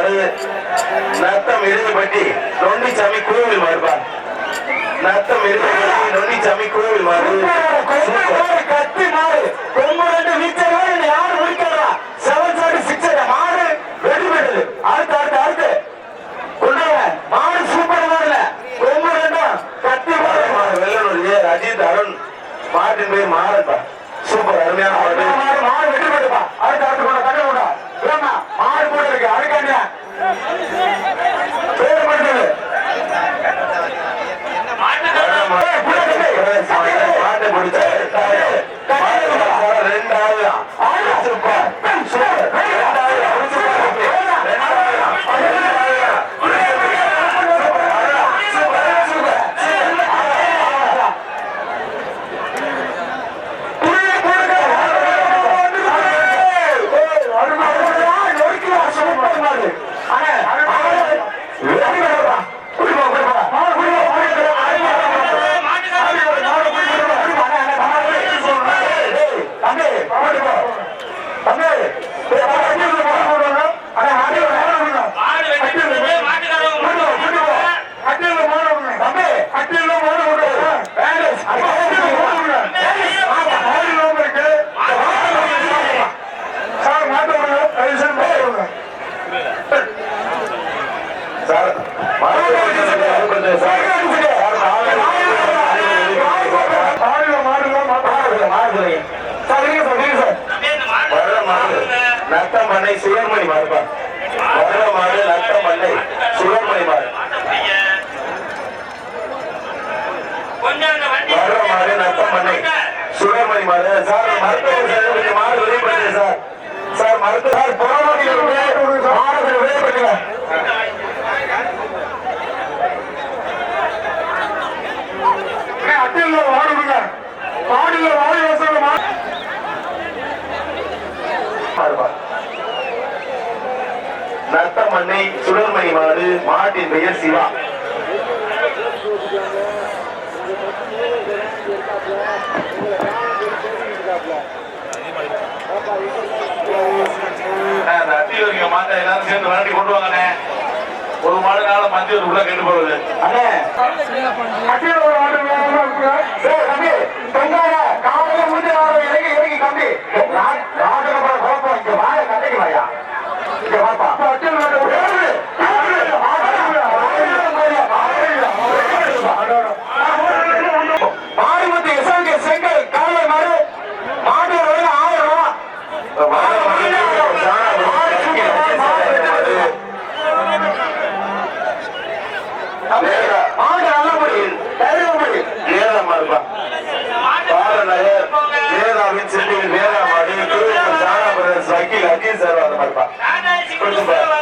வருமாறு நத்தம் இறுதிப்பட்டி நொண்டிச்சாமி கோவில் மாறுபார் நத்தம் இறுதிப்பட்டி நொண்டிச்சாமி கோவில் மாறு கத்தி மாறு ரொம்ப ரெண்டு மீட்டர் யாரு முடிக்கிறா செவன் சாடி சிக்ஸ் மாறு வெடிபடுது அடுத்து அடுத்து அடுத்து. கொண்டாங்க மாறு சூப்பர் மாறுல ரொம்ப ரெண்டும் கத்தி மாறு வெள்ளனூர் அஜித் அருண் மாட்டின் போய் மாறப்பா சூப்பர் அருமையான மாட்டை எல்லாரும் சேர்ந்து விளையாடி ஒரு மாடு நாள மஞ்சள் உள்ள கெட்டு சென்னையில் வேளாண் மாடி திருவள்ளூர் சாரா பிரதர்ஸ் சார் அந்த மாதிரி கொஞ்சம்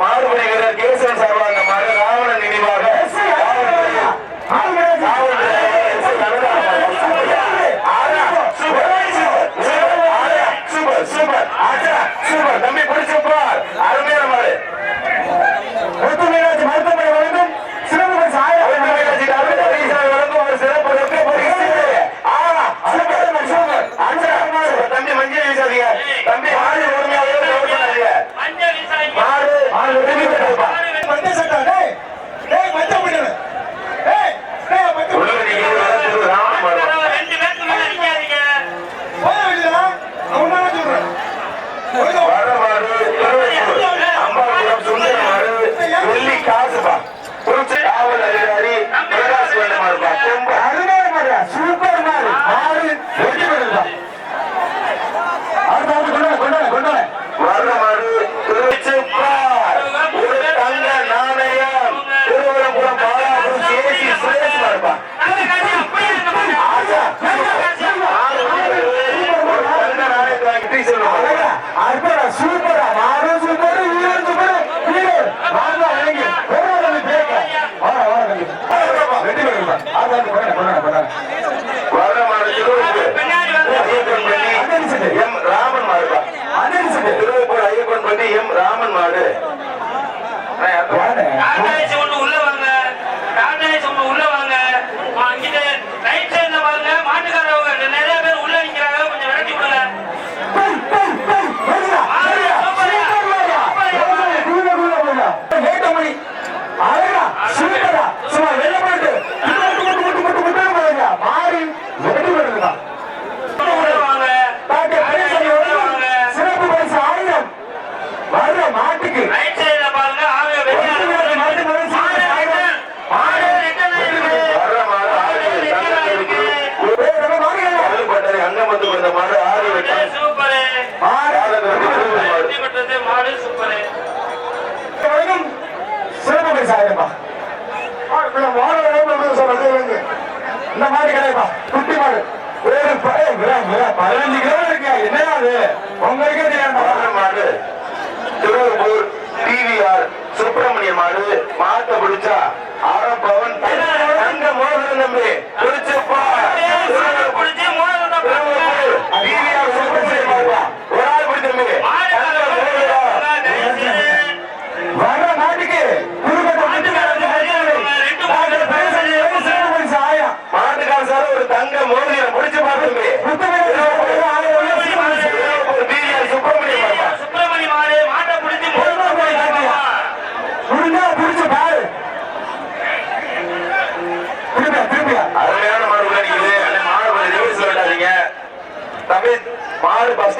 மாறுபடுகிற கேசவன் சார்பாக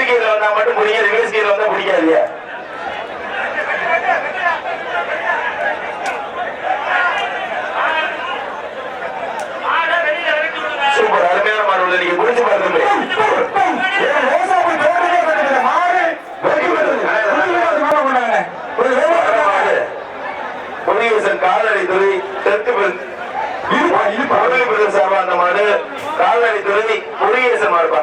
லெஃப்ட் கீழ வந்தா மட்டும் பிடிக்கும் ரிவர்ஸ் கீழ வந்தா பிடிக்காது சூப்பர் அருமையான மாடு உள்ள நீங்க புரிஞ்சு பார்த்து கால்நடைத்துறை தெற்கு இருப்பா இருப்பா. அந்த மாடு. கால்நடைத்துறை முருகேசன் மாடுப்பா.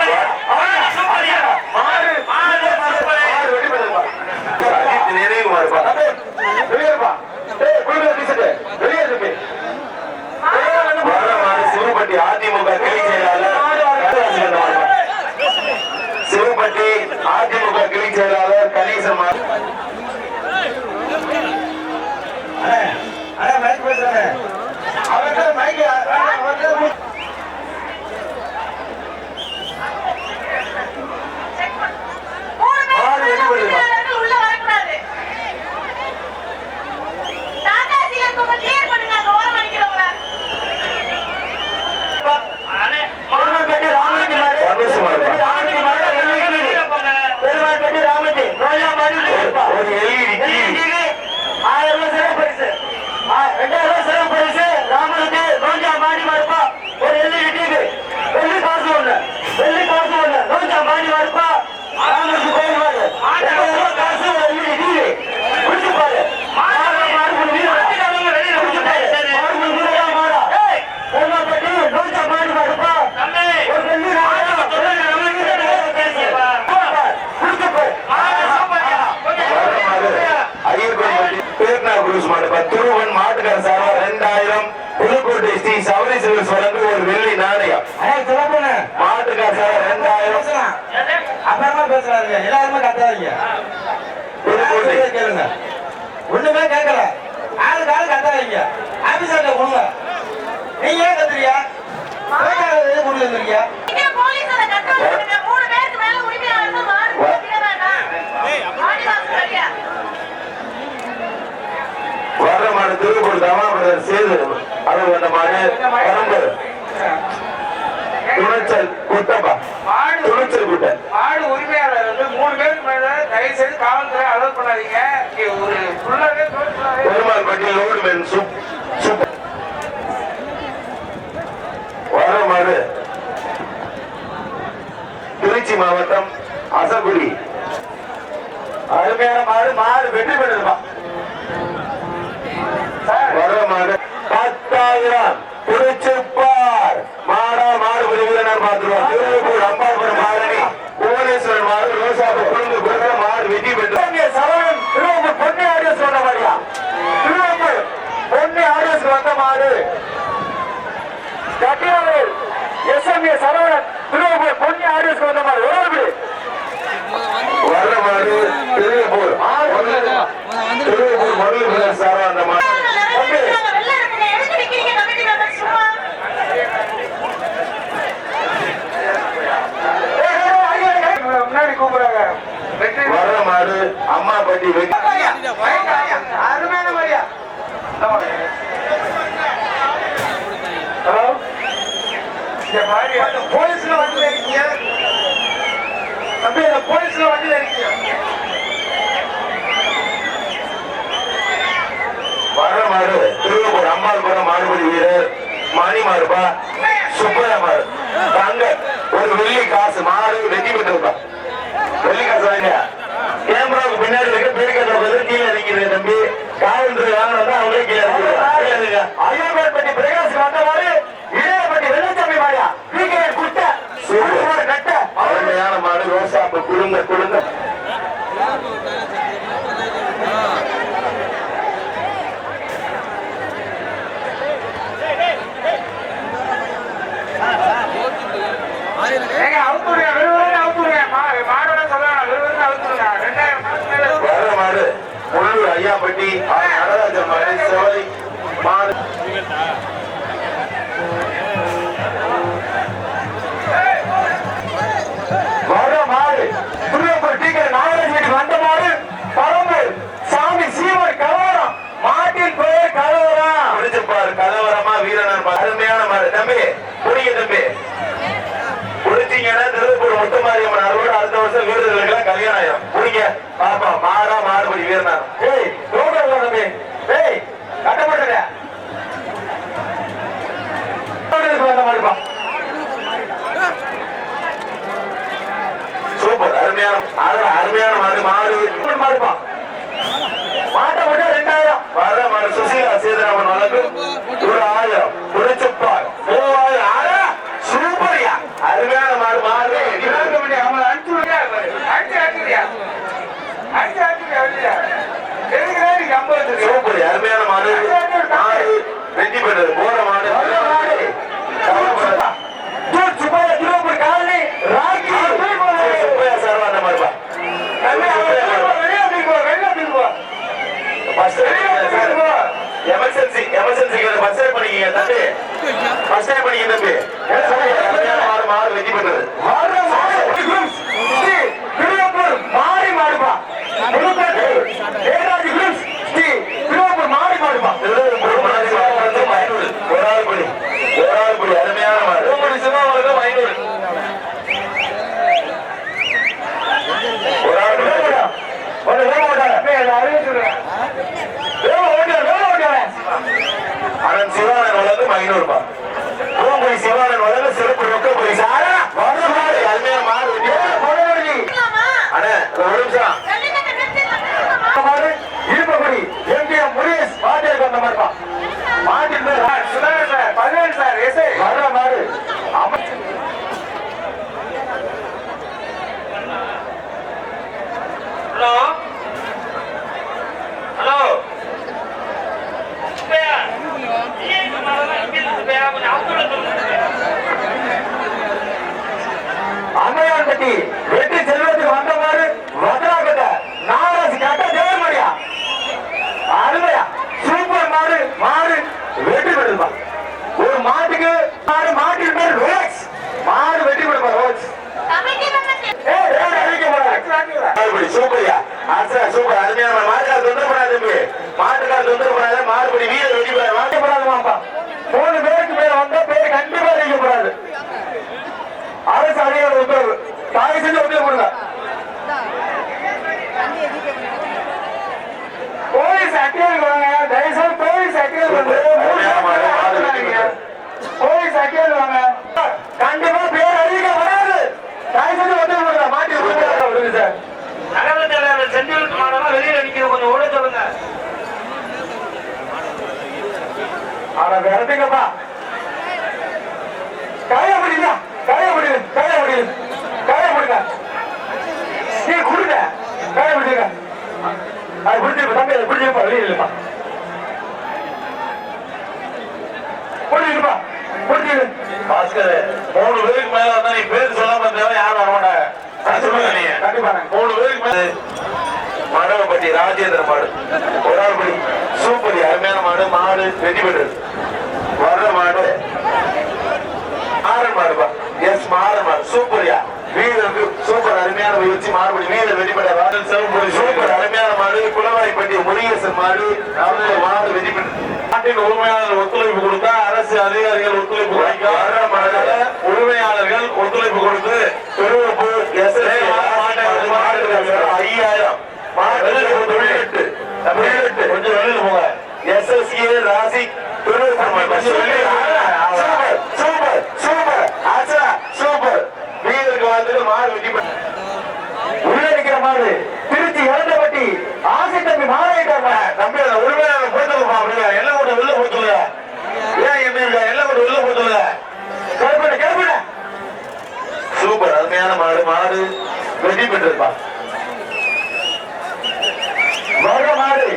தமிழர் சேது அது வண்ணமான பரம்பு துணைச்சல் கூட்டப்பா. துணைச்சல் கூட்டம் மாடு உரிமையாளர் வந்து மூணு பேருக்கு மேல தயவு செய்து காவல்துறை அலோட் பண்ணாதீங்க. ஒரு ஃபுல்லாவே பெருமாள் பட்டியல் லோடு மேன் சூப் சூப். வர மாடு திருச்சி மாவட்டம் அசகுடி அருமையான மாடு மாடு வெற்றி பெற்றிருப்பான் வருமான பத்தாயிரம். திருச்சிப்பார் மாடா மாடு விளைவினர் பார்த்துருவோம் திருவிழப்பூர் அம்பாபுரம் மாரணி புவனேஸ்வரன் மாடு ரோசாபு புரிந்து கொடுத்த மாடு வெற்றி பெற்று. சரவணன் திருவப்பூர் பொன்னி ஆடியஸ் வந்த மாதிரியா? திருவப்பூர் பொன்னி ஆடியஸ் வந்த மாடு. கட்டியாவில் எஸ்எம்ஏ சரவணன் திருவப்பூர் பொன்னி ஆடியஸ் வந்த மாதிரி ஓடு வர்ற மாடு திருவப்பூர் திருவப்பூர் வண்டி அருமையான மரியா ஹலோ. போலீஸ்ல வண்டியில இருக்கீங்க. தம்பி போலீஸ்ல வண்டியில இருக்கீங்க. வர்ற மாடு திருவள்ளூர் அம்மாள் போன மாடுபடி வீரர். மணி மாறுபா. சுப்பையா மாறு. அங்க ஒரு வெள்ளி காசு மாடு வெட்டி பெற்றிருப்பா வெள்ளி காசு வாங்க நம்பி காவல்துறை வாங்கினா அவங்களே கீழே அரியர்பட்டி பிரகாஷ் வந்தவாறு இளையபட்டி வெள்ளச்சாமி மாயா பிகேஆர் குட்ட சூப்பர் கட்ட. அருமையான மாடு ரோசாப்பு குழுங்க குழுங்க அவங்க ஐயாப்பட்டி நடராஜ மலை செவலை மாடு. கலவரமா. வீரனார் அருமையான தம்பி புரிய தம்பி. புரிங்கன்னா திருப்பூர் முத்துமாரியம்மன் அருள் அடுத்த வருஷம் வீரர்களுக்கு கல்யாணம் ஆயிரும். புரிங்க பாப்பா மாறா மாறுபடி வீரனா ஏய் ரோடு தம்பி. ஏய் கட்ட மாட்டேங்க மணிக்கு தம்பி மாறு வெற்றி பெற்றது. வர்ற மாடு. மாறன் மாடுப்பா எஸ் மாடு. சூப்பர்யா வீரருக்கு சூப்பர் அருமையான முயற்சி. மாறுபடி வீரர் சூப்பர் அருமையான மாடு. குளவாய்ப்பட்டி முருகேசன் மாடு. அவங்க மாடு பெற்றது நாட்டின் உரிமையாளர் ஒத்துழைப்பு கொடுத்தா அரசு அதிகாரிகள் ஒத்துழைப்பு கொடுக்க. உரிமையாளர்கள் ஒத்துழைப்பு கொடுத்து திருவப்பூர் எஸ் ஐயாயிரம். மாடு கொஞ்சம் வெளியில போங்க. SSA Rasi Thiruvappur super super super ஆச்சா சூப்பர் வீரருக்கு வந்து மாடு வெற்றி பெற்ற உள்ள நிக்கிற மாடு திருச்சி இறந்தபட்டி ஆசை தம்பி மாறிட்டாங்க தம்பி அந்த உரிமையாளர் போட்டுருப்பா அப்படிங்க எல்லாம் கூட வெளில போட்டுருங்க ஏன் என்ன இருக்கா எல்லாம் கூட வெளில போட்டுருங்க கிளம்பிட கிளம்பிட சூப்பர் அருமையான மாடு மாடு வெற்றி பெற்றிருப்பா வர்ற மாடு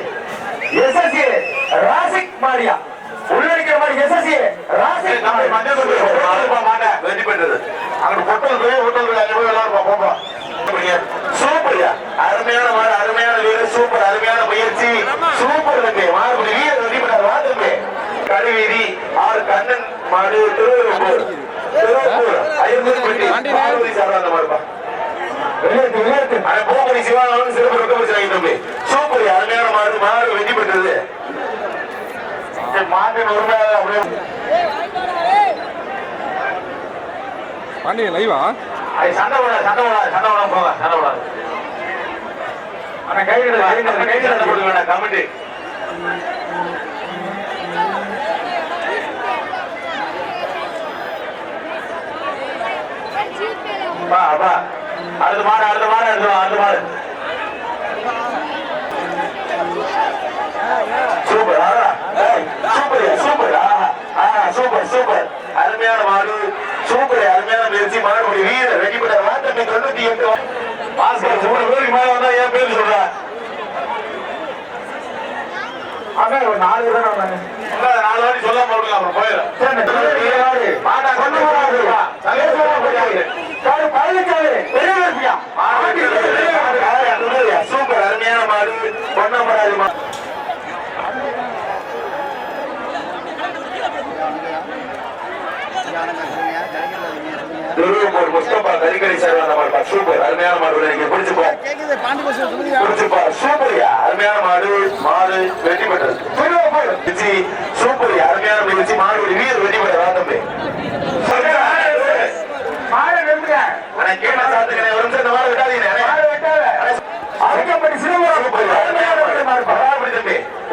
எஸ்எஸ்சி ராசிக் மாடியா உள்ள நிக்கிற மாடு எஸ்எஸ்சி ராசிக் நம்ம மஞ்சள் கொடி போட்டுருப்பா மாட்டை வெற்றி பெற்றது அங்க பொட்டல் போய் பொட்டல் போய் அங்க போய் விளாடுப்பா போப்பா சூப்பர்யா அருமையான மாடு அருமையான வீரர் சூப்பர் அருமையான முயற்சி சூப்பர் இருக்கு மாடு வீரர் வெற்றி பெற்றார் வாத்துக்கு கருவீதி ஆறு கண்ணன் மாடு திருவள்ளூர் திருவள்ளூர் ஐயர்பட்டி பார்வதி சார்ந்த மாடுப்பா வெளியேற்று வெளியேற்று ஆனா பூமணி சிவானவன் சிறப்பு ரொக்க வச்சாங்க தம்பி சூப்பர் அருமையான மாடு மாடு வெற்றி பெற்றது பாண்டிய லைவா ஐ, சண்டை விடாது சண்டை விடாது சண்டை விடாம போங்க சண்டை விடாது ஆனா கைவிட கைவிட போடுங்க வேண்டாம் கமிட்டி வா வா. அடுத்த மாடு அடுத்த மாடு அடுத்த அடுத்த மாடு. Super super super. Super super. அருமையான மாடு சூப்பர் அருமையான முயற்சி. மாடுபடி வீரர் வெட்டிப்பட்ட வாட்டத்தை தொண்ணூத்தி எட்டு பாஸ்கர் மூணு பேருக்கு மேல வந்தா என் பேர் சொல்ற. அதான் ஒரு நாலு பேர் நாலு வாட்டி சொல்லாம போடுங்க அப்புறம் போயிடும். மாட்டா கொண்டு போறாரு. பழனிசாமி பெரிய இருப்பியா சூப்பர் அருமையான மாடு பொன்னம்பராதி மாடு திருவள்ளூர் முஸ்தபா கரிகரி சார் அந்த மாடு சூப்பர் அருமையான மாடு நீங்க பிடிச்சுப்பா பிடிச்சுப்பா சூப்பர்யா அருமையான மாடு மாடு வெற்றி பெற்றது. திருச்சி சூப்பர் அருமையான முயற்சி மாடு வீரர் வெற்றி பெற்ற தம்பி. ஒரு.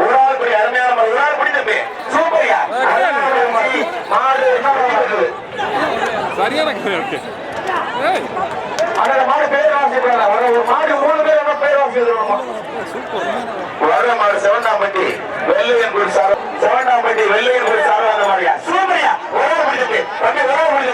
ஒரு ஆள் படி அருமையான ஒரு ஆள் படி தம்பி. சூப்பர்யா. மாடு சரியான அந்த மாடு பேர் வாசிக்கிறாங்க ஒரு ஒரு மாடு மூணு பேர் என்ன பேர் வாசிக்கிறோம் வர மாடு செவண்டாம்பட்டி வெள்ளையன் குடி சார் செவண்டாம்பட்டி வெள்ளையன் குடி சார் அந்த மாதிரியா சூப்பரியா. ஒரு ஆள்